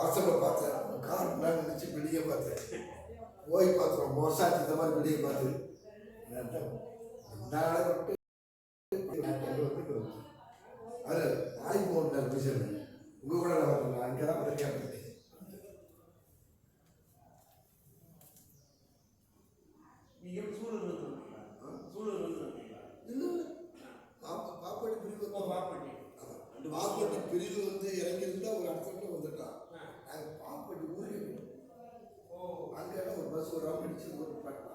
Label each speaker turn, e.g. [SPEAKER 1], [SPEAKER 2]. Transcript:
[SPEAKER 1] வாட்ஸ்அப்பில் பார்த்தேன். கார் நான் நினச்சி வெளியே பார்த்தேன். போய் பார்த்து ரொம்ப வருஷம் ஆச்சு இந்த மாதிரி வெளியே பார்த்து. அது நாளைக்கு போன மிஷன் உங்கள் கூட நான் வரல அங்கே தான் வந்து கேட்டேன்
[SPEAKER 2] நீங்க எப்படி சூழல் வந்துருக்கீங்களா சூழல் வந்துருக்கீங்களா
[SPEAKER 1] இல்லை இல்லை. பாப்பா பாப்பாடி பிரிவு
[SPEAKER 2] பாப்பட்டி.
[SPEAKER 1] பாப்பாட்டி பிரிவு வந்து இறங்கியிருந்தா ஒரு இடத்துல ஒரு பஸ் ஒரு ரவுண்ட் அடிச்சு ஒரு பட்டா